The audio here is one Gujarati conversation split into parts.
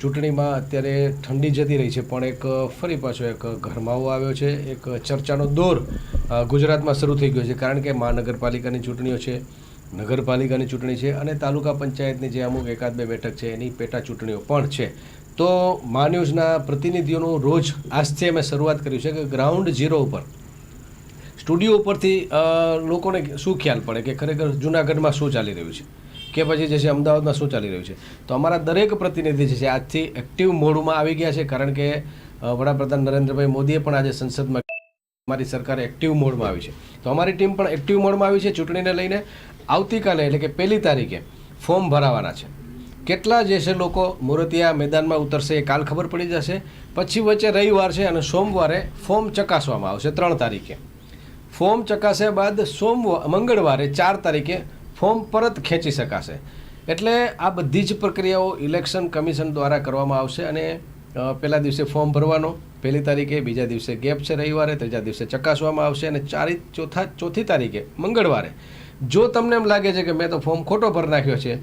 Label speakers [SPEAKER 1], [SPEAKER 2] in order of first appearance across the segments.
[SPEAKER 1] ચૂંટણીમાં અત્યારે ઠંડી જતી રહી છે, પણ એક ફરી પાછો એક ગરમાવો આવ્યો છે. એક ચર્ચાનો દોર ગુજરાતમાં શરૂ થઈ ગયો છે, કારણ કે મહાનગરપાલિકાની ચૂંટણીઓ છે, નગરપાલિકાની ચૂંટણી છે અને તાલુકા પંચાયતની જે અમુક એકાદ બે બેઠક છે, એની પેટા ચૂંટણીઓ પણ છે. તો મા ન્યૂઝના પ્રતિનિધિઓનું રોજ આજથી અમે શરૂઆત કર્યું છે કે ગ્રાઉન્ડ ઝીરો ઉપર. સ્ટુડિયો ઉપરથી લોકોને શું ખ્યાલ પડે કે ખરેખર જુનાગઢમાં શું ચાલી રહ્યું છે? કે પછી જે છે અમદાવાદમાં શું ચાલી રહ્યું છે? તો અમારા દરેક પ્રતિનિધિ જે છે આજથી એક્ટિવ મોડમાં આવી ગયા છે, કારણ કે વડાપ્રધાન નરેન્દ્રભાઈ મોદીએ પણ આજે સંસદમાં અમારી સરકાર એક્ટિવ મોડમાં આવી છે. તો અમારી ટીમ પણ એક્ટિવ મોડમાં આવી છે ચૂંટણીને લઈને. આવતીકાલે એટલે કે પહેલી તારીખે ફોર્મ ભરાવાના છે. કેટલા જે છે લોકો મૂર્તિયા મેદાનમાં ઉતરશે એ કાલ ખબર પડી જશે. પછી વચ્ચે રવિવાર છે અને સોમવારે ફોર્મ ચકાસવામાં આવશે ત્રણ તારીખે. ફોર્મ ચકાસ્યા બાદ સોમવાર મંગળવારે ચાર તારીખે ફોર્મ પરત ખેંચી શકાશે. એટલે આ બધી જ પ્રક્રિયાઓ ઇલેક્શન કમિશન દ્વારા કરવામાં આવશે અને પહેલા દિવસે ફોર્મ ભરવાનો, પહેલી તારીખે, બીજા દિવસે ગેપ છે રવિવારે, ત્રીજા દિવસે ચકાસવામાં આવશે અને ચારી, ચોથા, ચોથી તારીખે, મંગળવારે. જો તમને એમ લાગે છે કે મેં તો ફોર્મ ખોટો ભરી નાખ્યો છે,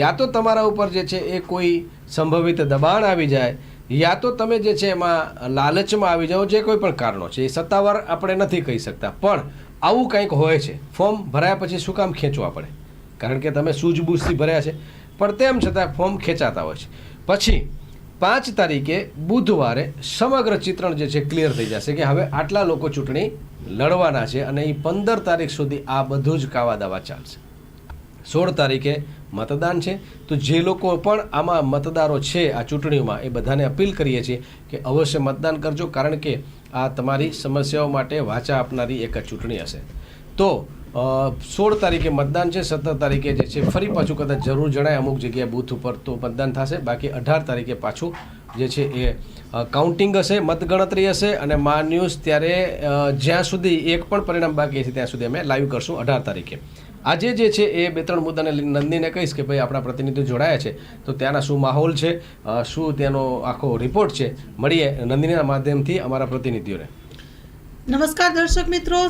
[SPEAKER 1] યા તો તમારા ઉપર જે છે એ કોઈ સંભવિત દબાણ આવી જાય, યા તો તમે જે છે એમાં લાલચમાં આવી જાઓ, જે કોઈ પણ કારણો છે, એ સત્તાવાર આપણે નથી કહી શકતા. પણ આવું કંઈક હોય છે. ફોર્મ ભરાયા પછી શું કામ ખેંચવા પડે? કારણ કે તમે સૂઝબૂઝથી ભર્યા છે. પણ તેમ છતાં ફોર્મ ખેંચાતા હોય છે. પછી પાંચ તારીખે બુધવારે સમગ્ર ચિત્રણ જે છે ક્લિયર થઈ જશે કે હવે આટલા લોકો ચૂંટણી લડવાના છે અને એ પંદર તારીખ સુધી આ બધું જ કાવા દાવા ચાલશે. સોળ તારીખે મતદાન છે. તો જે લોકો પણ આમાં મતદારો છે આ ચૂંટણીઓમાં, એ બધાને અપીલ કરીએ છીએ કે અવશ્ય મતદાન કરજો, કારણ કે આ તમારી સમસ્યાઓ માટે વાચા આપનારી એક ચૂંટણી હશે. તો સોળ તારીખે મતદાન છે, સત્તર તારીખે જે છે, ફરી પાછું કદાચ જરૂર જણાય અમુક જગ્યાએ બૂથ ઉપર તો મતદાન થશે. બાકી અઢાર તારીખે પાછું જે છે એ કાઉન્ટિંગ હશે, મતગણતરી હશે અને મા ન્યૂઝ ત્યારે જ્યાં સુધી એક પણ પરિણામ બાકી છે ત્યાં સુધી અમે લાઈવ કરશું અઢાર તારીખે. આજે જે છે એ બે ત્રણ મુદ્દાને નંદીને કહીશ કે ભાઈ આપણા પ્રતિનિધિ જોડાયા છે. તો ત્યાંના શું માહોલ છે? શું ત્યાંનો આખો રિપોર્ટ છે? મળીએ નંદીના માધ્યમથી અમારા પ્રતિનિધિઓને.
[SPEAKER 2] નમસ્કાર દર્શક મિત્રો.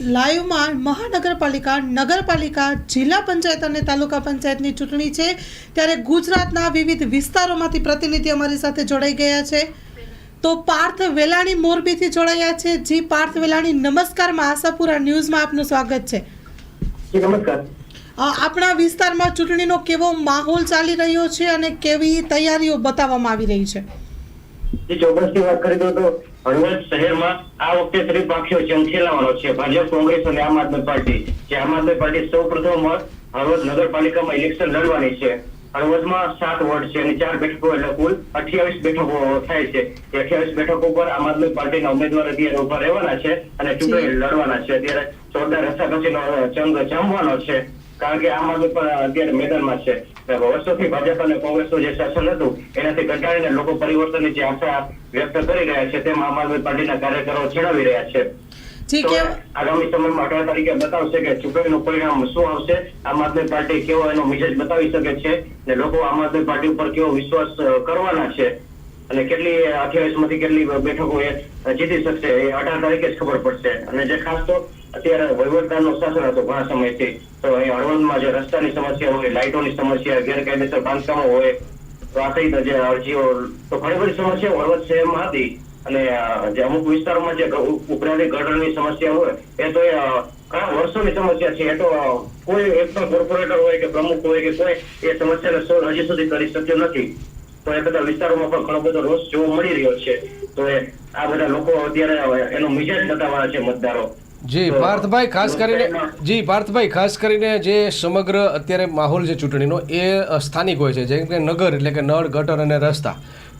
[SPEAKER 2] લાઈવમાં મહાનગરપાલિકા, નગરપાલિકા, જિલ્લા પંચાયત અને તાલુકા પંચાયતની ચૂંટણી છે. ત્યારે ગુજરાતના વિવિધ વિસ્તારોમાંથી પ્રતિનિધિ અમારી સાથે જોડાઈ ગયા છે. તો પાર્થ વેલાણી મોરબીથી જોડાયા છે. જી પાર્થ વેલાણી નમસ્કારમાં આશાપુરા ન્યૂઝમાં આપનું સ્વાગત છે.
[SPEAKER 3] નમસ્કાર.
[SPEAKER 2] આપણા વિસ્તારમાં ચૂંટણીનો કેવો માહોલ ચાલી રહ્યો છે અને કેવી તૈયારીઓ બતાવવામાં આવી રહી છે?
[SPEAKER 3] જે ચોક્કસથી વાત કરી દઉં તો હળવદ શહેરમાં આ વખતે ત્રિપક્ષીય જંગ ખેલાવાનો છે. ભાજપ કોંગ્રેસ અને આમ આદમી પાર્ટી. જે આમ આદમી પાર્ટી સૌ પ્રથમ હળવદ નગરપાલિકામાં ઇલેક્શન લડવાની છે. હળવદમાં સાત વોર્ડ છે અને ચાર બેઠકો એટલે કુલ અઠ્યાવીસ બેઠકો થાય છે. એ અઠ્યાવીસ બેઠકો પર આમ આદમી પાર્ટીના ઉમેદવાર અત્યારે ઊભા રહેવાના છે અને ચૂંટણી લડવાના છે. અત્યારે જોરદાર રસાકસીનો જંગ જામવાનો છે. કારણ કે આમ આદમી પણ અત્યારે મેદાનમાં છે. વર્ષોથી ભાજપ અને કોંગ્રેસનું જે શાસન હતું એનાથી કંટાળીને લોકો પરિવર્તનની જે આશા વ્યક્ત કરી રહ્યા છે તેમ આમ આદમી પાર્ટીના કાર્યકરો છેડાવી રહ્યા છે.
[SPEAKER 2] જી છે
[SPEAKER 3] આગામી સમયમાં અઢાર તારીખે બતાવશે કે ચૂંટણીનું પરિણામ શું આવશે આમ આદમી પાર્ટી કેવો એનો મિજાજ બતાવી શકે છે ને લોકો આમ આદમી પાર્ટી ઉપર કેવો વિશ્વાસ કરવાના છે અને કેટલી અઠ્યાવીસમાંથી કેટલી બેઠકો એ જીતી શકશે એ અઢાર તારીખે જ ખબર પડશે. અને જે ખાસ તો અત્યારે વહીવટદારનું શાસન હતું ઘણા સમયથી તો અહીં હળવદમાં જે રસ્તાની સમસ્યા હોય લાઇટોની સમસ્યા ગેરકાયદેસર બાંધકામો હોય તો આ સહિત જે અરજીઓ તો ઘણી બધી સમસ્યાઓ હળવદ શહેરમાં હતી. અને જે અમુક વિસ્તારોમાં જે ગ- ગટરની સમસ્યા હોય એ તો ઘણા વર્ષોની સમસ્યા છે. એ તો કોઈ એક પણ કોર્પોરેટર હોય કે પ્રમુખ હોય કે કોઈ એ સમસ્યાને સોલ્વ હજી સુધી કરી શક્યો નથી. તો એ બધા વિસ્તારોમાં પણ ઘણો બધો રોષ જોવા મળી રહ્યો છે. તો આ બધા લોકો અત્યારે એનો મિજાજ બતાવવાના છે મતદારો.
[SPEAKER 1] જી પાર્થભાઈ ખાસ કરીને જી પાર્થભાઈ ખાસ કરીને જે સમગ્ર અત્યારે માહોલ છે ચૂંટણીનો એ સ્થાનિક હોય છે. જેમ કે નગર એટલે કે નળ ગટર અને રસ્તા.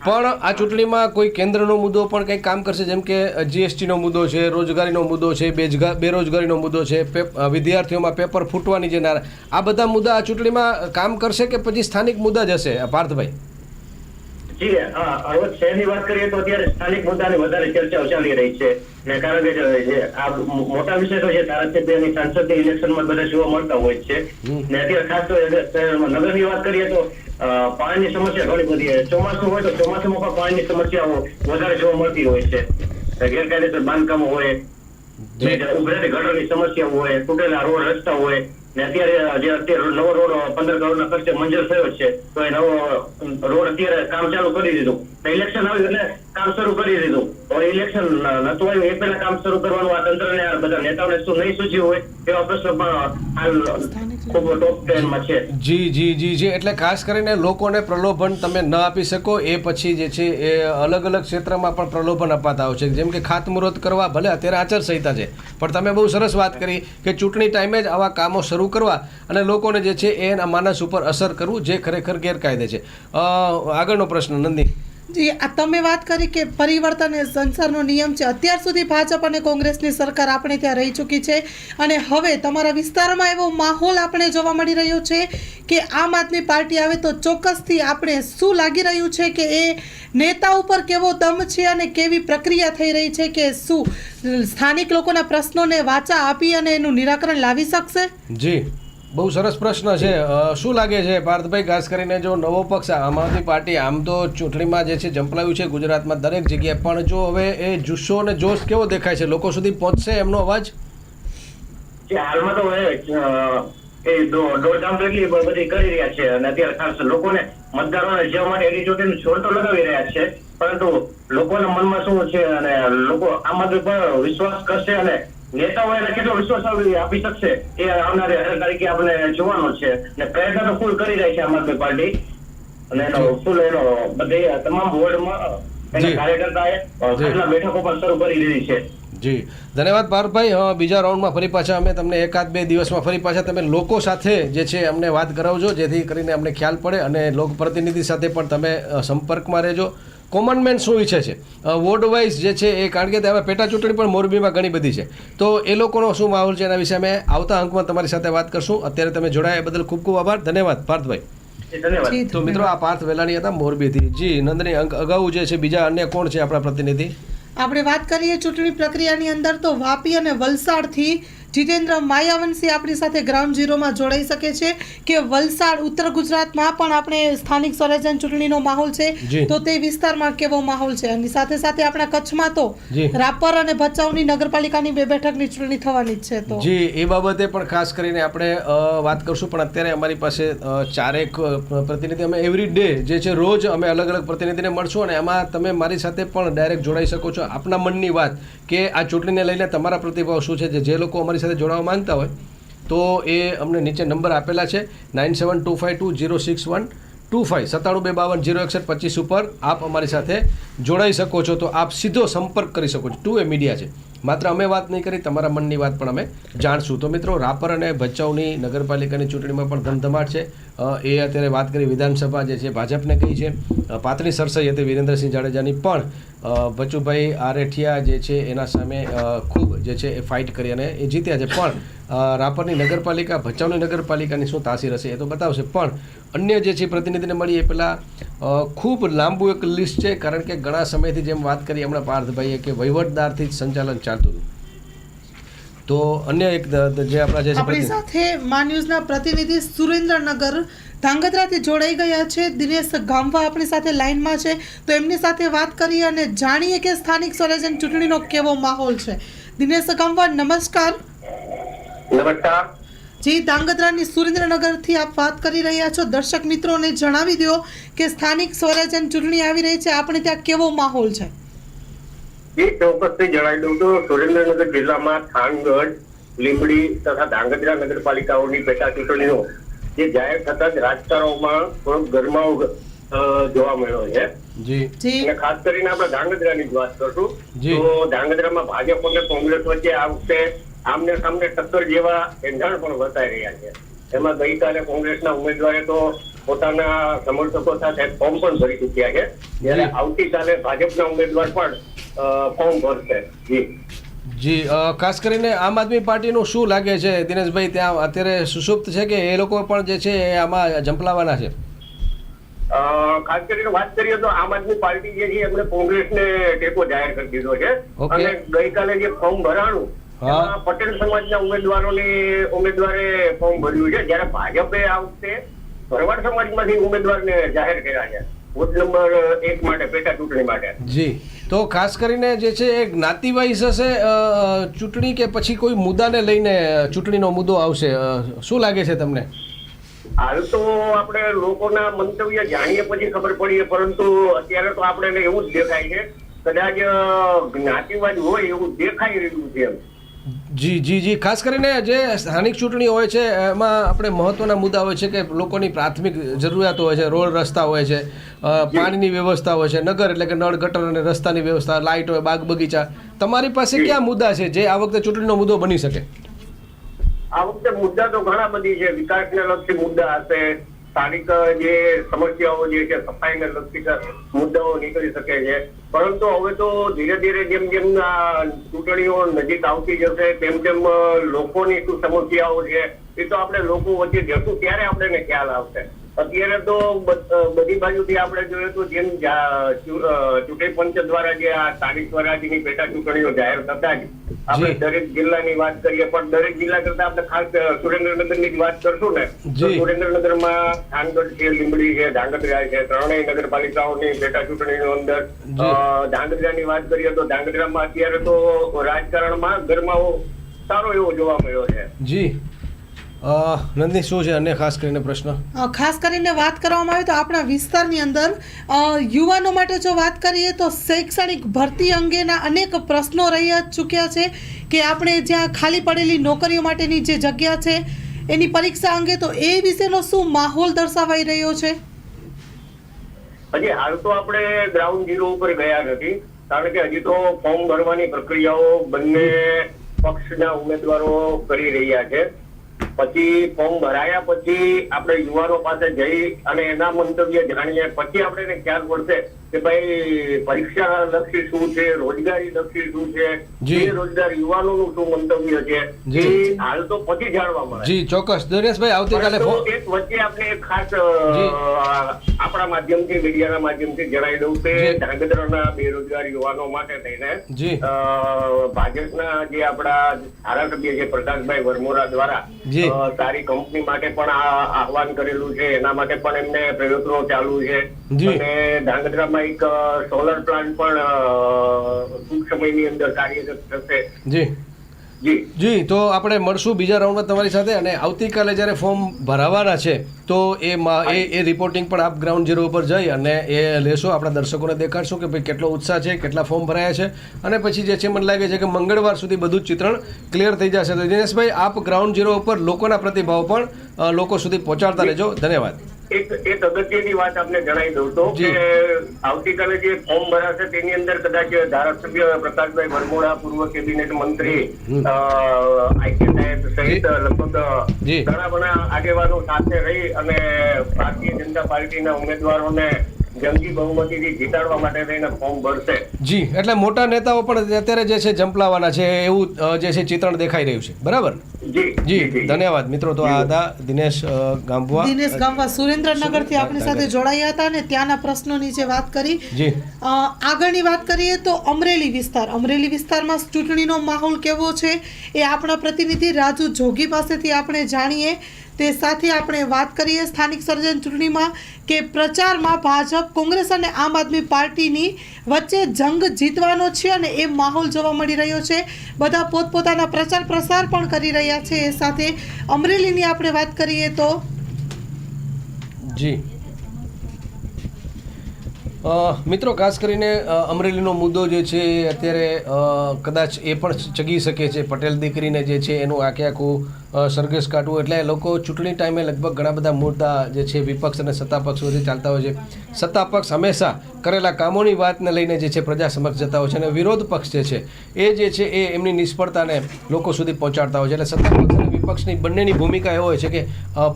[SPEAKER 1] પણ આ ચૂંટણીમાં કોઈ કેન્દ્રનો મુદ્દો પણ કંઈક કામ કરશે? જેમ કે જીએસટીનો મુદ્દો છે રોજગારીનો મુદ્દો છે બેજગા બેરોજગારીનો મુદ્દો છે વિદ્યાર્થીઓમાં પેપર ફૂટવાની જે નારા આ બધા મુદ્દા આ ચૂંટણીમાં કામ કરશે કે પછી સ્થાનિક મુદ્દા જ હશે? પાર્થભાઈ.
[SPEAKER 3] જી હળવદ શહેરની વાત કરીએ તો અત્યારે સ્થાનિક મુદ્દાની વધારે ચર્ચાઓ ચાલી રહી છે. ને કારણ કે આ મોટા વિષય તો છે ધારાસભ્યની સાંસદની ઇલેક્શનમાં બધા જોવા મળતા હોય છે. ને અત્યારે ખાસ તો નગરની વાત કરીએ તો પાણીની સમસ્યા ઘણી બધી છે. ચોમાસું હોય તો ચોમાસામાં પણ પાણીની સમસ્યાઓ વધારે જોવા મળતી હોય છે. ગેરકાયદેસર બાંધકામો હોય ને ઉભરાતી ગટરની સમસ્યા હોય તૂટેલા રોડ રસ્તા હોય ને અત્યારે જે અત્યારે નવો રોડ પંદર કરોડના ખર્ચે મંજૂર થયો છે તો એ નવો રોડ અત્યારે કામ ચાલુ કરી દીધું. ઇલેક્શન આવ્યું એટલે કામ શરૂ કરી દીધું. હવે ઇલેક્શન નતું આવ્યું. એ પહેલા કામ શરૂ કરવાનું આ તંત્રને બધા નેતાઓને શું નહીં સૂચ્યું હોય એવા પ્રશ્નો પણ હાલ
[SPEAKER 1] જી જી જી જી. એટલે ખાસ કરીને લોકોને પ્રલોભન તમે ન આપી શકો. એ પછી જે છે એ અલગ અલગ ક્ષેત્રમાં પણ પ્રલોભન અપાતા હોય છે. જેમ કે ખાતમુહૂર્ત કરવા ભલે અત્યારે આચારસંહિતા છે, પણ તમે બહુ સરસ વાત કરી કે ચૂંટણી ટાઈમે જ આવા કામો શરૂ કરવા અને લોકોને જે છે એના માનસ ઉપર અસર કરવું, જે ખરેખર ગેરકાયદે છે. આગળનો પ્રશ્ન નંદી.
[SPEAKER 2] જી, આ તમે વાત કરી કે પરિવર્તન એ સંસારનો નિયમ છે. અત્યાર સુધી ભાજપ અને કોંગ્રેસની સરકાર આપણે ત્યાં રહી ચૂકી છે. અને હવે તમારા વિસ્તારમાં એવો માહોલ આપણે જોવા મળી રહ્યો છે કે આમ આદમી પાર્ટી આવે તો ચોક્કસથી આપણે શું લાગી રહ્યું છે કે એ નેતા ઉપર કેવો દમ છે અને કેવી પ્રક્રિયા થઈ રહી છે કે શું સ્થાનિક લોકોના પ્રશ્નોને વાચા આપી અને એનું નિરાકરણ લાવી શકશે?
[SPEAKER 1] જી. બહુ સરસ પ્રશ્ન છે. શું લાગે છે પાર્થભાઈ, ખાસ કરીને જો નવો પક્ષ આમ આદમી પાર્ટી આમ તો ચૂંટણીમાં જે છે જંપલાવ્યું છે ગુજરાતમાં દરેક જગ્યાએ. પણ જો હવે એ જુસ્સો અને જોશ કેવો દેખાય છે? લોકો સુધી પહોંચશે એમનો અવાજ?
[SPEAKER 3] હાલમાં તો એ દોડધામ એટલી બધી કરી રહ્યા છે અને અત્યારે ખાસ લોકોને મતદારોને જેવા માટે એટીટ્યુડ છોડ તો લગાવી રહ્યા છે. પરંતુ લોકોના મનમાં શું છે અને લોકો આમ આદમી પર વિશ્વાસ કરશે અને નેતાઓ એને કેટલો વિશ્વાસ આપી શકશે. એ આવનારી અઢાર તારીખે આપણે જોવાનો છે. અને પ્રયત્ન તો ફૂલ કરી રહી છે આમ આદમી પાર્ટી. અને એનો ફૂલ એનો બધે તમામ વોર્ડમાં એના કાર્યકર્તાએ બેઠકો પણ શરૂ કરી દીધી છે.
[SPEAKER 1] જી. ધન્યવાદ પાર્થભાઈ. અ, બીજા રાઉન્ડમાં ફરી પાછા અમે તમને એકાદ બે દિવસમાં ફરી પાછા તમે લોકો સાથે જે છે અમને વાત કરાવજો જેથી કરીને અમને ખ્યાલ પડે અને લોકપ્રતિનિધિ સાથે પણ તમે સંપર્કમાં રહેજો. કોમન મેન શું ઈચ્છે છે? વોર્ડ વાઇઝ જે છે એ કારણ કે હવે પેટા ચૂંટણી પણ મોરબીમાં ઘણી બધી છે. તો એ લોકોનો શું માહોલ છે એના વિશે અમે આવતા અંકમાં તમારી સાથે વાત કરશું. અત્યારે તમે જોડાયા બદલ ખૂબ ખૂબ આભાર. ધન્યવાદ પાર્થભાઈ. તો મિત્રો આ પાર્થ વેલાણી હતા મોરબીથી. જી નંદની અંક અગાઉ જે છે બીજા અન્ય કોણ છે આપણા પ્રતિનિધિ?
[SPEAKER 2] આપણે વાત કરીએ ચૂંટણી પ્રક્રિયાની અંદર તો વાપી અને વલસાડથી જીતેન્દ્ર માયાવંશી આપણી સાથે ગ્રાઉન્ડ ઝીરોમાં જોડાઈ શકે છે કે વલસાડ ઉત્તર ગુજરાતમાં પણ આપણે સ્થાનિક સ્વરાજ્યની ચૂંટણીનો માહોલ છે. તો તે વિસ્તારમાં કેવો માહોલ છે? અને સાથે સાથે આપણા કચ્છમાં તો રાપર અને ભચાઉની નગરપાલિકાની બે બેઠકની ચૂંટણી થવાની છે તો.
[SPEAKER 1] જી એ બાબતે પણ ખાસ કરીને આપણે વાત કરશું. પણ અત્યારે અમારી પાસે ચારેક પ્રતિનિધિ અમે એવરી ડે જે છે રોજ અમે અલગ અલગ પ્રતિનિધિને મળશું અને એમાં તમે મારી સાથે પણ ડાયરેક્ટ જોડાઈ શકો છો. આપના મનની વાત કે આ ચૂંટણીને લઈને તમારા પ્રતિભાવ શું છે? જે જે લોકો અમારી સાથે જોડાવા માંગતા હોય, તો એ અમને નીચે નંબર આપેલા છે nine seven two five two zero six one two five સત્તાણું બે બાવન જીરો એકસઠ પચીસ ઉપર આપ અમારી સાથે જોડાઈ શકો છો, તો આપ સીધો સંપર્ક કરી શકો છો. ટુ એ મીડિયા છે. માત્ર અમે વાત નહીં કરી, તમારા મનની વાત પણ અમે જાણશું. તો મિત્રો, રાપર અને ભચાઉની નગરપાલિકાની ચૂંટણીમાં પણ ધમધમાટ છે. એ અત્યારે વાત કરી વિધાનસભા જે છે, ભાજપને કહી છે. પાતળી સરસાઈ હતી વિરેન્દ્રસિંહ જાડેજાની, પણ ભચુભાઈ આરેઠિયા જે છે, એના સામે ખૂબ જે છે, એ ફાઇટ કરી અને એ જીત્યા છે. પણ રાપરની નગરપાલિકા, ભચાઉની નગરપાલિકાની શું તાસીર હશે એ તો બતાવશે. પણ, અન્ય જે છે, પ્રતિનિધિને મળી એ પહેલાં ખૂબ લાંબુ એક લિસ્ટ છે. કારણ કે ઘણા સમયથી જેમ વાત કરી, હમણાં પાર્થભાઈએ કે વહીવટદારથી જ સંચાલન ચાલતું હતું. તો અન્ય એક જે આપણા જે
[SPEAKER 2] આપણી સાથે મા ન્યૂઝના પ્રતિનિધિ સુરેન્દ્રનગર ધાંગધ્રાથી જોડાઈ ગયા છે. દિનેશ ગામવા આપણી સાથે લાઈનમાં છે. તો એમની સાથે વાત કરીએ અને જાણીએ કે સ્થાનિક સ્વરાજ્યની ચૂંટણીનો કેવો માહોલ છે. દિનેશ ગામવા નમસ્કાર.
[SPEAKER 3] નમસ્કાર.
[SPEAKER 2] જી ધાંગધ્રાની સુરેન્દ્રનગરથી આપ વાત કરી રહ્યા છો. દર્શક મિત્રોને જણાવી દો કે સ્થાનિક સ્વરાજ્યની ચૂંટણી આવી રહી છે. આપણે ત્યાં કેવો માહોલ છે?
[SPEAKER 4] એ ચોક્કસથી જણાવી દઉં તો સુરેન્દ્રનગર જિલ્લામાં થાનગઢ લીંબડી તથા ધાંગધ્રા નગરપાલિકાઓની પેટા ચૂંટણીનો જે જાહેર થતા જ રાજકારણોમાં થોડોક ગરમાવો જોવા મળ્યો છે. અને ખાસ કરીને આપણે ધાંગધ્રાની જ વાત કરશું. તો ધાંગધ્રામાં ભાજપ અને કોંગ્રેસ વચ્ચે આ વખતે આમને સામને ટક્કર જેવા એંધાણ પણ વર્તાઈ રહ્યા છે. એમાં ગઈકાલે કોંગ્રેસના ઉમેદવારે તો પોતાના સમર્થકો સાથે ફોર્મ પણ ભરી ચૂક્યા છે. જયારે આવતીકાલે ભાજપના ઉમેદવાર પણ ફોર્મ ભરશે. જી.
[SPEAKER 1] જી ખાસ કરીને આમ આદમી પાર્ટીનું શું લાગે છે? દિનેશભાઈ ત્યાં અત્યારે સુષુપ્ત છે કે એ લોકો પણ જે છે આમાં જંપલાવાના છે?
[SPEAKER 4] ખાસ કરીને વાત કરીએ તો આમ આદમી પાર્ટી જે છે એમણે કોંગ્રેસને ટેકો જાહેર કરી દીધો છે. અને ગઈકાલે જે ફોર્મ ભરાણું પટેલ સમાજના ઉમેદવારોની ઉમેદવારે ફોર્મ ભર્યું છે. જ્યારે ભાજપે આ વખતે ભરવાડ સમાજમાંથી ઉમેદવારને જાહેર કર્યા છે. બુથ નંબર એક માટે પેટા ચૂંટણી માટે.
[SPEAKER 1] જી. તો ખાસ કરીને જે છે એ જ્ઞાતિવાઈઝ હશે ચૂંટણી કે પછી કોઈ મુદ્દાને લઈને ચૂંટણીનો મુદ્દો આવશે શું લાગે છે તમને?
[SPEAKER 4] હાલ તો આપણે લોકોના મંતવ્ય જાણીએ પછી ખબર પડીએ પરંતુ અત્યારે તો આપણે એવું જ દેખાય છે. કદાચ જ્ઞાતિવાદ હોય એવું દેખાઈ રહ્યું છે એમ.
[SPEAKER 1] જી જી જી. ખાસ કરીને જે સ્થાનિક ચૂંટણી હોય છે એમાં આપણે મહત્વના મુદ્દા હોય છે કે લોકોની પ્રાથમિક જરૂરિયાતો હોય છે રોડ રસ્તા હોય છે પાણીની વ્યવસ્થા હોય છે નગર એટલે કે નળ ગટર અને રસ્તાની વ્યવસ્થા લાઇટ હોય બાગ બગીચા. તમારી પાસે કયા મુદ્દા છે જે આ વખતે ચૂંટણીનો મુદ્દો બની શકે?
[SPEAKER 4] આ વખતે મુદ્દા તો ઘણા બધી છે. વિકાસને લક્ષી મુદ્દા હશે સ્થાનિક જે સમસ્યાઓ જે છે, સફાઈને લગતી મુદ્દાઓ નીકળી શકે છે. પરંતુ હવે તો ધીરે ધીરે જેમ જેમ ચૂંટણીઓ નજીક આવતી જશે, તેમ તેમ લોકોની શું સમસ્યાઓ છે, એ તો આપણે લોકો વચ્ચે જશું, ત્યારે આપણને ખ્યાલ આવશે. અત્યારે તો બધી બાજુથી આપણે જોઈએ તો જેમ ચૂંટણી પંચ દ્વારા જે આ સ્થાનિક સ્વરાજની પેટા ચૂંટણીઓ જાહેર થતા જ આપણે દરેક જિલ્લાની વાત કરીએ પણ દરેક જિલ્લા કરતા આપણે ખાસ સુરેન્દ્રનગરની જ વાત કરશું ને તો. સુરેન્દ્રનગરમાં થાનગઢ છે લીંબડી છે ધાંગધ્રા છે ત્રણેય નગરપાલિકાઓની પેટા ચૂંટણીની અંદર ધાંગધ્રાની વાત કરીએ તો ધાંગધ્રામાં અત્યારે તો રાજકારણમાં ગરમાવો સારો એવો જોવા મળ્યો છે.
[SPEAKER 1] જી. નંદની શું છે અન્ય ખાસ કરીને પ્રશ્ન?
[SPEAKER 2] ખાસ કરીને વાત કરવામાં આવે તો આપણા વિસ્તારની અંદર યુવાનો માટે જો વાત કરીએ તો શૈક્ષણિક ભરતી અંગેના અનેક પ્રશ્નો રહી ચૂક્યા છે કે આપણે જ્યાં ખાલી પડેલી નોકરીઓ માટેની જે જગ્યા છે એની પરીક્ષા અંગે તો એ વિશેનો શું માહોલ દર્શાવાઈ રહ્યો છે?
[SPEAKER 4] હજી હાલ તો આપણે ગ્રાઉન્ડ ઝીરો ઉપર ગયા નથી કારણ કે હજી તો ફોર્મ ભરવાની પ્રક્રિયાઓ બંને પક્ષના ઉમેદવારો કરી રહ્યા છે. પછી ફોર્મ ભરાયા પછી આપણે યુવાનો પાસે જઈ અને એના મંતવ્ય જાણીએ પછી આપણે એને ખ્યાલ પડશે કે ભાઈ પરીક્ષા લક્ષી શું છે રોજગારી લક્ષી શું છે. બેરોજગાર યુવાનોનું શું મંતવ્ય છે એ હાલ તો પછી જાણવા મળે
[SPEAKER 1] જી ચોક્કસ દરેશભાઈ આવતીકાલે
[SPEAKER 4] એક વચ્ચે આપણે એક ખાસ. આપણા માધ્યમથી મીડિયાના માધ્યમથી જણાવી દઉં કે
[SPEAKER 1] જી.
[SPEAKER 4] ધ્રાંગધ્રાના બેરોજગાર યુવાનો માટે થઈને ભાજપના જે આપણા ધારાસભ્ય છે પ્રકાશભાઈ વરમોરા દ્વારા સારી કંપની માટે પણ આ આહવાન કરેલું છે. એના માટે પણ એમને પ્રયત્નો ચાલુ છે. અને ધાંગધ્રામાં એક સોલર પ્લાન્ટ પણ ટૂંક સમયની અંદર કાર્યરત થશે.
[SPEAKER 1] જી. તો આપણે મળશું બીજા રાઉન્ડમાં તમારી સાથે અને આવતીકાલે જ્યારે ફોર્મ ભરાવાના છે તો એ એ એ રિપોર્ટિંગ પણ આપ ગ્રાઉન્ડ ઝીરો ઉપર જઈ અને એ લેશો. આપણા દર્શકોને દેખાડશું કે ભાઈ કેટલો ઉત્સાહ છે કેટલા ફોર્મ ભરાયા છે. અને પછી જે છે મને લાગે છે કે મંગળવાર સુધી બધું જ ચિત્રણ ક્લિયર થઈ જશે. તો દિનેશભાઈ આપ ગ્રાઉન્ડ ઝીરો ઉપર લોકોના પ્રતિભાવ પણ લોકો સુધી પહોંચાડતા રહેજો. ધન્યવાદ.
[SPEAKER 4] એક એક અગત્યની વાત આપને જણાવી દઉં તો કે આવતીકાલે જે ફોર્મ ભરાશે તેની અંદર કદાચ ધારાસભ્ય પ્રકાશભાઈ વરમોડા પૂર્વ કેબિનેટ મંત્રી આઈકે સાહેબ સહિત લગભગ ઘણા ઘણા આગેવાનો સાથે રહી અને ભારતીય જનતા પાર્ટીના ઉમેદવારોને જંગી બહુમતીથી જીતાડવા માટે થઈને ફોર્મ ભરશે.
[SPEAKER 1] જી એટલે મોટા નેતાઓ પણ અત્યારે જે છે જંપલાવાના છે એવું જે છે ચિત્રણ દેખાઈ રહ્યું છે. બરાબર?
[SPEAKER 4] જી
[SPEAKER 1] જી ધન્યવાદ. મિત્રો તો આ હતા દિનેશ ગામવા.
[SPEAKER 2] દિનેશ ગામવા સુરેન્દ્રનગરથી આપણી સાથે જોડાયા હતા અને ત્યાંના પ્રશ્નોની જે વાત કરી
[SPEAKER 1] જી.
[SPEAKER 2] અ, આગળની વાત કરીએ તો અમરેલી વિસ્તાર. અમરેલી વિસ્તારમાં ચૂંટણીનો માહોલ કેવો છે એ આપણા પ્રતિનિધિ રાજુ જોગી પાસેથી આપણે જાણીએ. તે સાથે આપણે વાત કરીએ સ્થાનિક સર્જન ચૂંટણીમાં કે પ્રચારમાં ભાજપ, કોંગ્રેસ અને આમ આદમી પાર્ટીની વચ્ચે જંગ જીતવાનો છે અને એ માહોલ જોવા મળી રહ્યો છે. બધા પોતપોતાના પ્રચાર પ્રસાર પણ કરી રહ્યા છે. એ સાથે અમરેલીની આપણે વાત કરીએ તો
[SPEAKER 1] જી. મિત્રો, ખાસ કરીને અમરેલીનો મુદ્દો જે છે, અત્યારે કદાચ એ પણ ચગી શકે છે. પટેલ દીકરીને જે છે, એનું આખે આખું સરઘસ કાઢવું એટલે લોકો ચૂંટણી ટાઈમે લગભગ ઘણા બધા મુદ્દા જે છે, વિપક્ષ અને સત્તાપક્ષ વચ્ચે ચાલતા હોય છે. સત્તાપક્ષ હંમેશા કરેલા કામોની વાતને લઈને જે છે, પ્રજા સમક્ષ જતા હોય છે અને વિરોધ પક્ષ જે છે, એ જે છે, એ એમની નિષ્ફળતાને લોકો સુધી પહોંચાડતા હોય છે. એટલે સત્તા પક્ષ અને વિપક્ષની બંનેની ભૂમિકા એવો હોય છે કે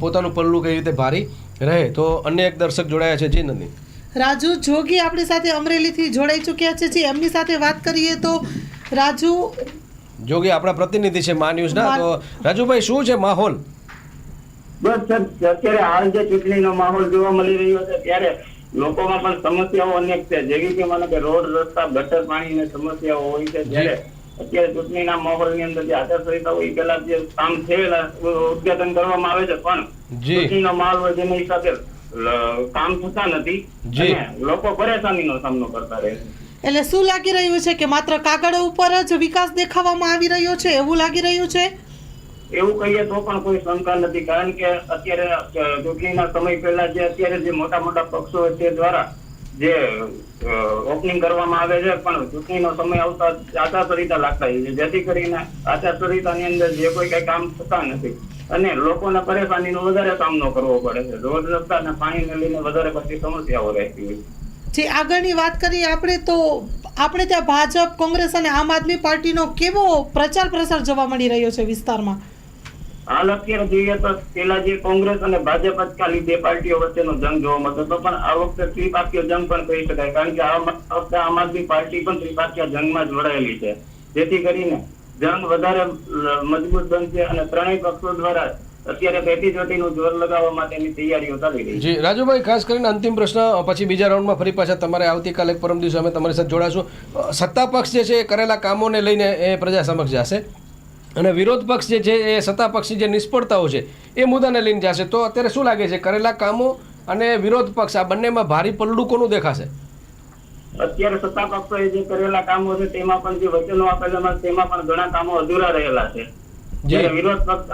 [SPEAKER 1] પોતાનું પલ્લું કઈ રીતે ભારી રહે. તો અન્ય એક દર્શક જોડાયા છે. જે નંદી
[SPEAKER 2] રાજુ જોગી આપણી સાથે અમરેલીથી જોડાઈ ચૂક્યા છે. જે, એમની સાથે વાત કરીએ તો રાજુ
[SPEAKER 1] જોગી આપણા પ્રતિનિધિ છે મા ન્યૂઝના તો રાજુભાઈ શું છે માહોલ?
[SPEAKER 5] બસ અત્યારે હાલ જે ચૂંટણીનો માહોલ જોવા મળી રહ્યો છે ત્યારે લોકોમાં પણ સમસ્યાઓ અનેક છે. જેવી કે મને કે રોડ રસ્તા ગટર પાણીની સમસ્યાઓ હોય છે ત્યારે અત્યારે ચૂંટણીના માહોલની અંદર જે આચારસંહિતા હોય પેલા જે કામ થયેલા ઉદઘાટન કરવામાં આવે છે પણ. ચૂંટણીનો માહોલ હોય જેના હિસાબે કામ થતા નથી લોકો પરેશાનીનો સામનો કરતા રહે છે.
[SPEAKER 2] એટલે શું લાગી રહ્યું છે કે માત્ર કાગળ ઉપર જ વિકાસ દેખાવામાં આવી રહ્યો છે? એવું લાગી રહ્યું છે?
[SPEAKER 5] એવું કહીએ તો પણ કોઈ શંકા નથી, કારણ કે અત્યારે ચૂંટણીના સમય પહેલા જે અત્યારે જે મોટા મોટા પક્ષો તે દ્વારા જે ઓપનિંગ કરવામાં આવે છે, પણ ચૂંટણીનો સમય આવતા આચારસંહિતા લાગતા હોય છે. જેથી કરીને આચારસંહિતાની અંદર જે કોઈ કઈ કામ થતા નથી. અને લોકોને પરેશાનીનો વધારે સામનો કરવો પડે છે. રોડ રસ્તા અને પાણીને લઈને વધારે પડતી સમસ્યાઓ રહેતી હોય છે.
[SPEAKER 2] જે આગળની વાત કરીએ આપણે, તો આપણે ત્યાં ભાજપ, કોંગ્રેસ અને આમ આદમી પાર્ટીનો કેવો પ્રચાર પ્રસાર જોવા મળી રહ્યો છે વિસ્તારમાં?
[SPEAKER 5] હાલ અત્યારે જોઈએ તો પેલા જે કોંગ્રેસ અને ભાજપ ખાલી બે પાર્ટીઓ વચ્ચેનો જંગ જોવા મળતો હતો, પણ આ વખતે ત્રિપાક્ષીય જંગ પણ કહી શકાય, કારણ કે આ વખતે આમ આદમી પાર્ટી પણ ત્રિપાક્ષીય જંગમાં જોડાયેલી છે. જેથી કરીને જંગ વધારે મજબૂત બનશે અને ત્રણેય પક્ષો દ્વારા અત્યારે પેટી ચોટીનું જોર લગાવવા માટેની તૈયારીઓ ચાલી રહી
[SPEAKER 1] જી રાજુભાઈ ખાસ કરીને અંતિમ પ્રશ્ન પછી બીજા રાઉન્ડમાં ફરી પાછા તમારે આવતીકાલે પરમ દિવસે અમે તમારી સાથે જોડાશું. સત્તા પક્ષ જે છે એ કરેલા કામોને લઈને એ પ્રજા સમક્ષ જશે. અને વિરોધ પક્ષ જે છે એ સત્તા પક્ષની જે નિષ્ફળતાઓ છે એ મુદ્દાને લઈને જશે. તો અત્યારે શું લાગે છે કરેલા કામો અને વિરોધ પક્ષ આ બંનેમાં ભારી પલડું કોનું દેખાશે?
[SPEAKER 5] અત્યારે સત્તા પક્ષોએ જે કરેલા કામો છે તેમાં પણ જે વચનો આપેલા તેમાં પણ ઘણા કામો અધૂરા રહેલા છે. વિરોધ પક્ષ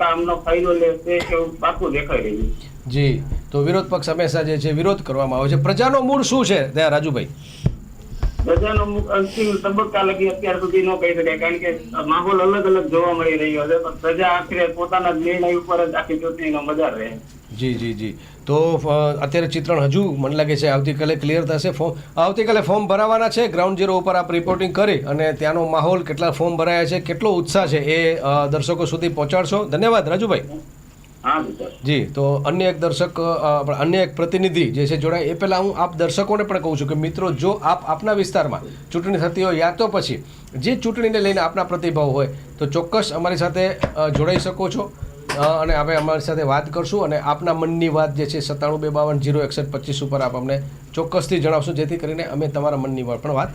[SPEAKER 5] આમનો ફાયદો લે છે એવું પાકું દેખાઈ રહ્યું
[SPEAKER 1] જી. તો વિરોધ પક્ષ હંમેશા જે છે વિરોધ કરવામાં આવે છે. પ્રજાનો મૂળ શું છે ત્યાં રાજુભાઈ?
[SPEAKER 5] અમુક અંતિમ તબક્કા લગી અત્યાર સુધી ન કહી શકાય, કારણ કે માહોલ અલગ અલગ જોવા મળી રહ્યો છે, પણ પ્રજા આખરે પોતાના નિર્ણય ઉપર જ આખી ચૂંટણીનો મજા રહે.
[SPEAKER 1] જી જી જી. તો અત્યારે ચિત્રણ હજુ મને લાગે છે આવતીકાલે ક્લિયર થશે. ફોર્મ આવતીકાલે ફોર્મ ભરાવાના છે. ગ્રાઉન્ડ ઝીરો ઉપર આપ રિપોર્ટિંગ કરી અને ત્યાંનો માહોલ કેટલા ફોર્મ ભરાયા છે, કેટલો ઉત્સાહ છે એ દર્શકો સુધી પહોંચાડશો. ધન્યવાદ, રાજુભાઈ. જી, તો અન્ય એક દર્શક અન્ય એક પ્રતિનિધિ જે છે જોડાય, એ પહેલાં હું આપ દર્શકોને પણ કહું છું કે મિત્રો, જો આપ આપના વિસ્તારમાં ચૂંટણી થતી હોય યા તો પછી જે ચૂંટણીને લઈને આપના પ્રતિભાવ હોય, તો ચોક્કસ અમારી સાથે જોડાઈ શકો છો. અને આપણે અમારી સાથે વાત કરશું અને આપના મનની વાત જે છે, સત્તાણું બે બાવન જીરો એકસઠ પચીસ ઉપર આપ અમને ચોક્કસથી જણાવશો જેથી કરીને અમે તમારા મનની પણ વાત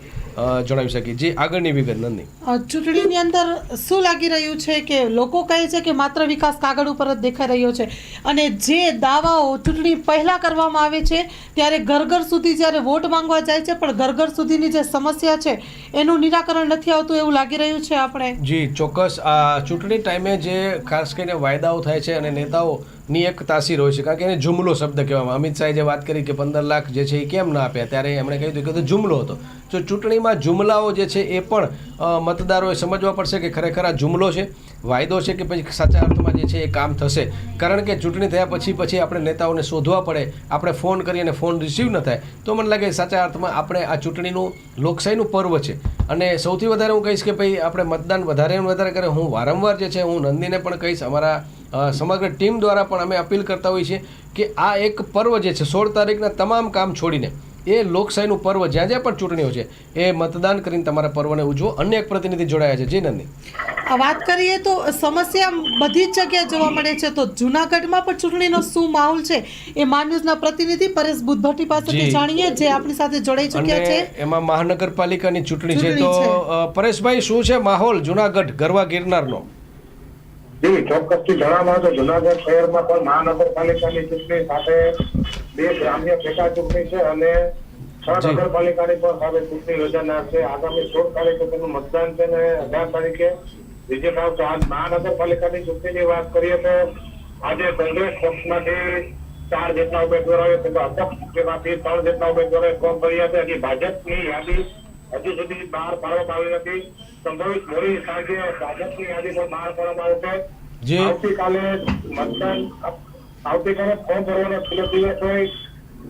[SPEAKER 1] જણાવી શકીએ. જે આગળની વિગત નંદની.
[SPEAKER 2] ચૂંટણીની અંદર શું લાગી રહ્યું છે કે લોકો કહે છે કે માત્ર વિકાસ કાગળ ઉપર જ દેખાઈ રહ્યો છે અને જે દાવાઓ ચૂંટણી પહેલાં કરવામાં આવે છે ત્યારે ઘર ઘર સુધી જ્યારે વોટ માંગવા જાય છે પણ ઘર ઘર સુધીની જે સમસ્યા છે એનું નિરાકરણ નથી આવતું એવું લાગી રહ્યું છે આપણે?
[SPEAKER 1] જી ચોક્કસ આ ચૂંટણી ટાઈમે જે ખાસ કરીને વાયદાઓ થાય છે અને નેતાઓની એક તાસીર હોય છે. કારણ કે એને જુમલો શબ્દ કહેવામાં. અમિત શાહે જે વાત કરી કે પંદર લાખ જે છે એ કેમ ના આપ્યા, ત્યારે એમણે કહ્યું હતું કે જુમલો હતો. જો ચૂંટણીમાં જુમલાઓ જે છે એ પણ મતદારોએ સમજવા પડશે કે ખરેખર આ જુમલો છે. વાયદો છે કે પછી સાચા અર્થમાં જે છે એ કામ થશે. કારણ કે ચૂંટણી થયા પછી પછી આપણે નેતાઓને શોધવા પડે. આપણે ફોન કરીએ અને ફોન રિસીવ ન થાય. તો મને લાગે સાચા અર્થમાં આપણે આ ચૂંટણીનું લોકશાહીનું પર્વ છે. અને સૌથી વધારે હું કહીશ કે ભાઈ, આપણે મતદાન વધારે ને વધારે કરે. હું વારંવાર જે છે હું નંદીને પણ કહીશ, અમારા સમગ્ર ટીમ દ્વારા પણ અમે અપીલ કરતા હોઈએ છીએ કે આ એક પર્વ જે છે સોળ તારીખના તમામ કામ છોડીને એ લોકશાહીનું પર્વ જ્યાં જ્યાં પણ ચૂંટણીઓ છે એ મતદાન કરીને તમારા પર્વને ઉજવો. અન્ય એક પ્રતિનિધિ જોડાયા છે. જી નંદી
[SPEAKER 2] વાત કરીએ તો સમસ્યા બધી જ જગ્યાએ જોવા મળે છે. તો જુનાગઢમાં પણ ચૂંટણીનો શું માહોલ છે એ માન્યુઝના પ્રતિનિધિ પરેશ બુદ્ધભટ્ટી પાસેથી જાણીએ જે આપણી સાથે જોડાઈ ચૂક્યા છે.
[SPEAKER 1] એમાં મહાનગરપાલિકાની ચૂંટણી છે. તો પરેશભાઈ શું છે માહોલ જુનાગઢ ગરવા ગિરનારનો?
[SPEAKER 6] જી ચોક્કસથી જણાવવા તો જુનાગઢ શહેરમાં પણ મહાનગરપાલિકાની ચૂંટણી સાથે બે ગ્રામ્ય પેટા ચૂંટણી છે અને છ
[SPEAKER 1] જી.
[SPEAKER 6] નગરપાલિકાની પણ સાથે ચૂંટણી યોજાનાર છે. આગામી સોળ તારીખે તેનું મતદાન છે અને અઢાર તારીખે રિઝલ્ટ આવશે આજ મહાનગરપાલિકાની ચૂંટણીની વાત કરીએ તો આજે કોંગ્રેસ પક્ષમાંથી ચાર જેટલા ઉમેદવારોએ તથા અપક્ષ જેમાંથી ત્રણ જેટલા ઉમેદવારોએ ફોર્મ ભર્યા છે. હજી ભાજપની યાદી હજુ સુધી બહાર પાડવામાં આવી નથી. સંભવિત મોડી સાંજે ભાજપની યાદી પણ બહાર પાડવામાં આવશે. આવતીકાલે મતદાન આવતીકાલે ફોર્મ ભરવાનો છેલ્લો દિવસ હોય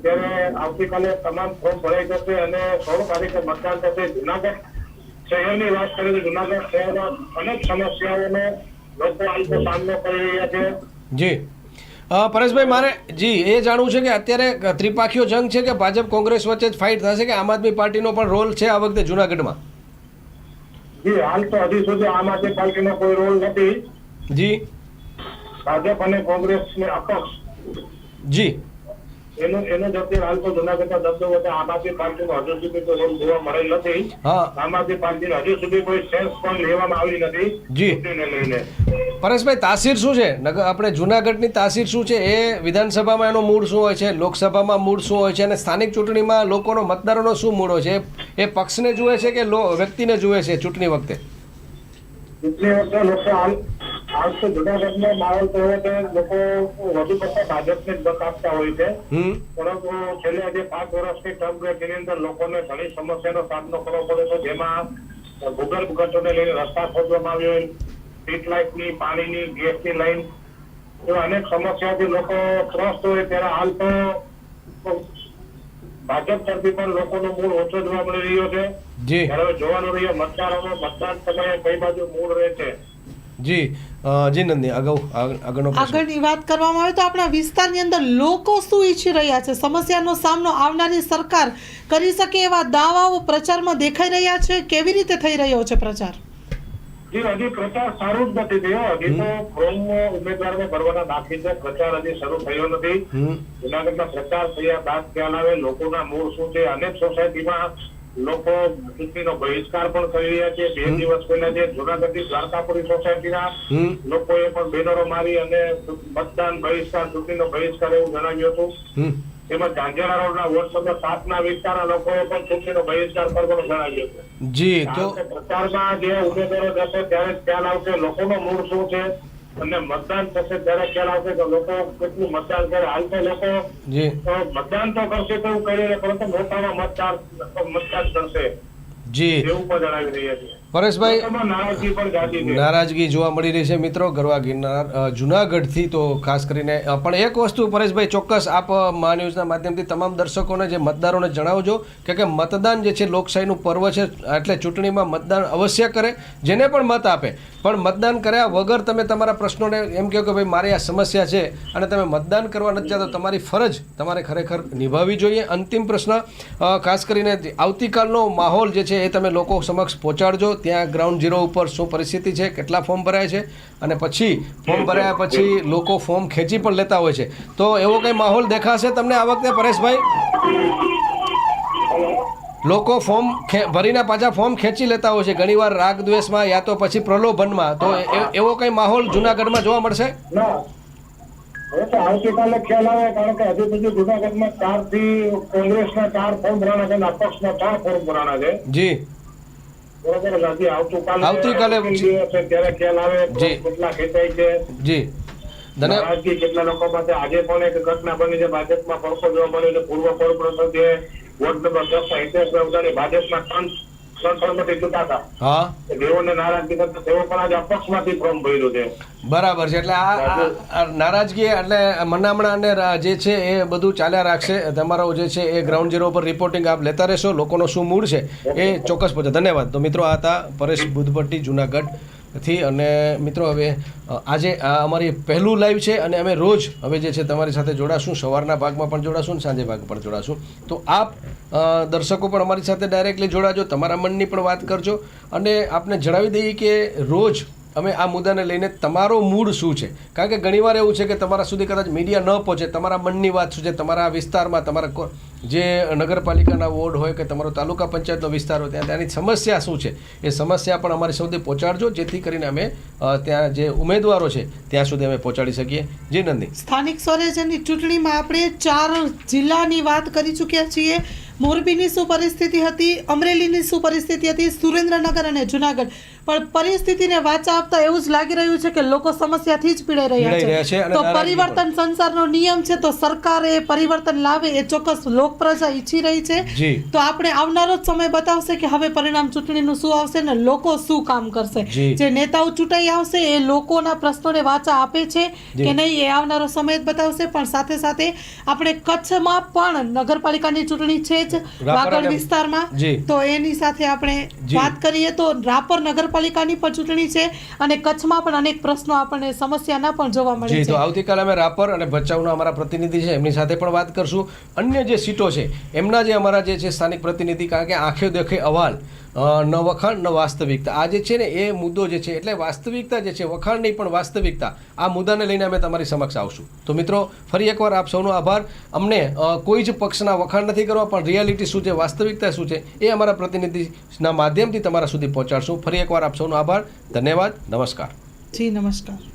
[SPEAKER 6] ત્યારે આવતીકાલે તમામ ફોર્મ ભરાઈ જશે અને સોળ તારીખે મતદાન થશે. જુનાગઢ શહેરની વાત કરીએ તો જુનાગઢ શહેરમાં અનેક સમસ્યાઓનો લોકો હાલ સામનો કરી રહ્યા છે.
[SPEAKER 1] જી પરેશભાઈ મારે જી એ જાણવું છે કે અત્યારે ત્રિપાખીઓ જંગ છે કે ભાજપ કોંગ્રેસ વચ્ચે જ ફાઇટ થશે કે આમ આદમી પાર્ટીનો પણ રોલ છે આ વખતે જુનાગઢમાં?
[SPEAKER 6] જી હાલ તો હજી સુધી આમ આદમી પાર્ટીનો કોઈ રોલ નથી.
[SPEAKER 1] જી.
[SPEAKER 6] ભાજપ અને કોંગ્રેસને અપક્ષ.
[SPEAKER 1] જી.
[SPEAKER 6] એનો એનો જ અત્યારે હાલ તો જુનાગઢના દબદબો છે. આમ આદમી પાર્ટીનો હજુ સુધી કોઈ રોલ જોવા મળેલ નથી. આમ આદમી પાર્ટીને હજુ સુધી કોઈ સેન્સ પણ લેવામાં આવી નથી.
[SPEAKER 1] જી.
[SPEAKER 6] લઈને.
[SPEAKER 1] પરેશભાઈ તાસીર શું છે? નગર આપણે જુનાગઢની તાસીર શું છે? એ વિધાનસભામાં એનો મૂળ શું હોય છે? લોકસભામાં મૂળ શું હોય છે? અને સ્થાનિક ચૂંટણીમાં લોકોનો મતદારોનો શું મૂળ હોય છે? એ- પક્ષને જુએ છે કે વ્યક્તિને જુએ છે ચૂંટણી વખતે?
[SPEAKER 6] ચૂંટણી વખતે લોકો હાલ હાલ તો જુનાગઢનો માહોલ તો લોકો વધુ પડતા ભાજપને જ મત આપતા હોય છે. પરંતુ છેલ્લે જે પાંચ વર્ષની ટર્મ તેની અંદર લોકોને ઘણી સમસ્યાનો સામનો કરવો પડે છે. જેમાં ભૂગર્ભ ગટરને લઈને રસ્તા ખોદવામાં આવ્યો સ્ટ્રીટ લાઇટની પાણીની ગેસની લાઈન એવા અનેક સમસ્યાથી લોકો ત્રસ્ત હોય ત્યારે હાલ તો ભાજપ તરફી પણ લોકોનો મૂળ ઓછો જોવા મળી રહ્યો છે.
[SPEAKER 1] જી.
[SPEAKER 6] હવે જોવાનું રહ્યું મતદારોનો મતદાન સમયે કઈ બાજુ મૂળ રહે છે?
[SPEAKER 1] જી. જી નંદી અગાઉ આગ- આગળનો
[SPEAKER 2] આગળની વાત કરવામાં આવે તો આપણા વિસ્તારની અંદર લોકો શું ઈચ્છી રહ્યા છે? સમસ્યાનો સામનો આવનારી સરકાર કરી શકે એવા દાવાઓ પ્રચારમાં દેખાઈ રહ્યા છે? કેવી રીતે થઈ રહ્યો છે પ્રચાર?
[SPEAKER 6] જી હજી પ્રચાર સારું જ નથી થયો. હજી તો ફોર્મ ઉમેદવારને ભરવાના બાકી છે. પ્રચાર હજી શરૂ થયો નથી.
[SPEAKER 1] હમ.
[SPEAKER 6] જુનાગઢમાં પ્રચાર થયા બાદ ખ્યાલ આવે લોકોના મૂળ શું છે? અનેક સોસાયટીમાં લોકો ચૂંટણીનો બહિષ્કાર પણ કરી રહ્યા છે. બે દિવસ પહેલા જે જુનાગઢની દ્વારકાપુરી સોસાયટીના લોકોએ પણ બેનરો મારી અને મતદાન બહિષ્કાર ચૂંટણીનો બહિષ્કાર એવું જણાવ્યું હતું. તેમજ ઝાંઝરા રોડના વોર્ડ નંબર સાતના વિસ્તારના લોકોએ પણ ચૂંટણીનો બહિષ્કાર કરવાનો જણાવ્યો છે.
[SPEAKER 1] જી તો
[SPEAKER 6] પ્રચારમાં જે ઉમેદવારો જશે ત્યારે ખ્યાલ આવશે લોકોનો મૂળ શું છે અને મતદાન થશે ત્યારે ખ્યાલ આવશે કે લોકો કેટલું મતદાન કરે. હાલ તો લોકો મતદાન તો કરશે તો એવું કરીને પરંતુ મોટામાં મતદાર મતદાન કરશે.
[SPEAKER 1] જી.
[SPEAKER 6] એવું પણ જણાવી રહ્યા છે.
[SPEAKER 1] પરેશભાઈ
[SPEAKER 6] નારાજગી
[SPEAKER 1] જોવા મળી રહી છે મિત્રો ગરવા ગિરનાર જુનાગઢથી તો ખાસ કરીને પણ એક વસ્તુ પરેશભાઈ ચોક્કસ આપ મા ન્યૂઝના માધ્યમથી તમામ દર્શકોને જે મતદારોને જણાવજો કે કે મતદાન જે છે લોકશાહીનું પર્વ છે એટલે ચૂંટણીમાં મતદાન અવશ્ય કરે જેને પણ મત આપે. પણ મતદાન કર્યા વગર તમે તમારા પ્રશ્નોને એમ કહો કે ભાઈ મારી આ સમસ્યા છે અને તમે મતદાન કરવા નથી જતા તમારી ફરજ તમારે ખરેખર નિભાવવી જોઈએ. અંતિમ પ્રશ્ન ખાસ કરીને આવતીકાલનો માહોલ જે છે એ તમે લોકો સમક્ષ પહોંચાડજો. ત્યાં ગ્રાઉન્ડ ઝીરો ઉપર શું પરિસ્થિતિ છે કેટલા ફોર્મ ભરાય છે અને પછી ફોર્મ ભરાયા પછી લોકો ફોર્મ ખેંચી પણ લેતા હોય છે. તો એવો કંઈ માહોલ દેખાશે તમને આ વખતે પરેશભાઈ? લોકો ફોર્મ ભરીને પાછા ફોર્મ ખેંચી લેતા હોય છે. ઘણીવાર રાગ દ્વેષમાં યા તો પછી પ્રલોભનમાં. તો એવો કંઈ માહોલ જુનાગઢમાં જોવા મળશે?
[SPEAKER 6] હવે તો આવતીકાલે ખ્યાલ આવે કારણ કે હજુ સુધી જુનાગઢમાં ચારથી કોંગ્રેસના ચાર ફોર્મ ભરાણા છે અને અપક્ષના ચાર ફોર્મ ભરાણા છે.
[SPEAKER 1] જી.
[SPEAKER 6] આવતીકાલે
[SPEAKER 1] આવતીકાલે
[SPEAKER 6] ત્યારે ખ્યાલ આવે
[SPEAKER 1] જી.
[SPEAKER 6] કેટલા ખેંચાય છે.
[SPEAKER 1] જી. ધન્ય
[SPEAKER 6] નારાજગી કેટલા લોકો પાસે આજે પણ એક ઘટના બની છે ભાજપમાં પડખો જોવા મળ્યો છે પૂર્વ કોર્પોરેટર જે વોર્ડ નંબર દસ ના હિતેશ ભાજપમાં ત્રણ
[SPEAKER 1] બરાબર છે. એટલે આ નારાજગી એટલે મનામણા અને જે છે એ બધું ચાલ્યા રાખશે. તમારો જે છે એ ગ્રાઉન્ડ ઝીરો પર રિપોર્ટિંગ આપ લેતા રહેશો. લોકોનો શું મૂડ છે એ ચોક્કસ પહોંચે. ધન્યવાદ. તો મિત્રો આ હતા પરેશ બુદ્ધપટ્ટી જુનાગઢ થી અને મિત્રો હવે આજે આ અમારી પહેલું લાઈવ છે અને અમે રોજ હવે જે છે તમારી સાથે જોડાશું. સવારના ભાગમાં પણ જોડાશું અને સાંજે ભાગ પણ જોડાશું. તો આપ દર્શકો પણ અમારી સાથે ડાયરેક્ટલી જોડાજો, તમારા મનની પણ વાત કરજો અને આપને જણાવી દઈએ કે રોજ અમે આ મુદ્દાને લઈને તમારો મૂડ શું છે? કારણ કે ઘણીવાર એવું છે કે તમારા સુધી કદાચ મીડિયા ન પહોંચે, તમારા મનની વાત શું છે, તમારા વિસ્તારમાં તમારા જે નગરપાલિકાના વોર્ડ હોય કે તમારો તાલુકા પંચાયતનો વિસ્તાર હોય ત્યાં ત્યાંની સમસ્યા શું છે? એ સમસ્યા પણ અમારી સુધી પહોંચાડજો જેથી કરીને અમે ત્યાં જે ઉમેદવારો છે ત્યાં સુધી અમે પહોંચાડી શકીએ. જી નંદી
[SPEAKER 2] સ્થાનિક સ્વરાજ્યની ચૂંટણીમાં આપણે ચાર જિલ્લાની વાત કરી ચૂક્યા છીએ. મોરબીની શું પરિસ્થિતિ હતી? અમરેલીની શું પરિસ્થિતિ હતી? સુરેન્દ્રનગર અને જુનાગઢ. પણ પરિસ્થિતિને વાચા આપતા એવું જ લાગી રહ્યું છે કે લોકો સમસ્યાથી જ પીડાઈ રહ્યા
[SPEAKER 1] છે.
[SPEAKER 2] છે તો પરિવર્તન સંસારનો નિયમ છે તો સરકારે પરિવર્તન લાવે એ ચોક્કસ લોક પ્રજા ઈચ્છી રહી છે. તો આપણે આવનારો સમય બતાવશે કે હવે પરિણામ ચૂંટણીનું શું આવશે ને લોકો શું કામ કરશે.
[SPEAKER 1] જે.
[SPEAKER 2] નેતાઓ ચૂંટાઈ આવશે એ લોકોના પ્રશ્નોને વાચા આપે છે કે નહીં એ આવનારો સમય જ બતાવશે. પણ સાથે સાથે આપણે કચ્છમાં પણ નગરપાલિકાની ચૂંટણી છે જ વાગડ વિસ્તારમાં. તો એની સાથે આપણે વાત કરીએ તો રાપર નગરપાલિકાની પણ ચૂંટણી છે અને કચ્છમાં પણ અનેક પ્રશ્નો આપણને સમસ્યાના પણ જોવા મળે
[SPEAKER 1] છે તો આવતીકાલે અમે રાપર અને ભચાઉના અમારા પ્રતિનિધિ છે એમની સાથે પણ વાત કરશું. અન્ય જે સીટો છે, એમના જે અમારા જે છે સ્થાનિક પ્રતિનિધિ, કારણ કે આંખે દેખે અવાલ ન વખાણ, ન વાસ્તવિકતા. આ જે છે ને, એ મુદ્દો જે છે, એટલે વાસ્તવિકતા જે છે, વખાણ નહીં, પણ વાસ્તવિકતા, આ મુદ્દાને લઈને અમે તમારી સમક્ષ આવશું. તો મિત્રો, ફરી એકવાર આપ સૌનો આભાર. અમને કોઈ જ પક્ષના વખાણ નથી કરવા, પણ રિયાલિટી શું છે, વાસ્તવિકતા શું છે, એ અમારા પ્રતિનિધિના માધ્યમથી તમારા સુધી પહોંચાડશું. ફરી એકવાર આપ સૌનો આભાર. ધન્યવાદ. નમસ્કાર.
[SPEAKER 2] જી, નમસ્કાર.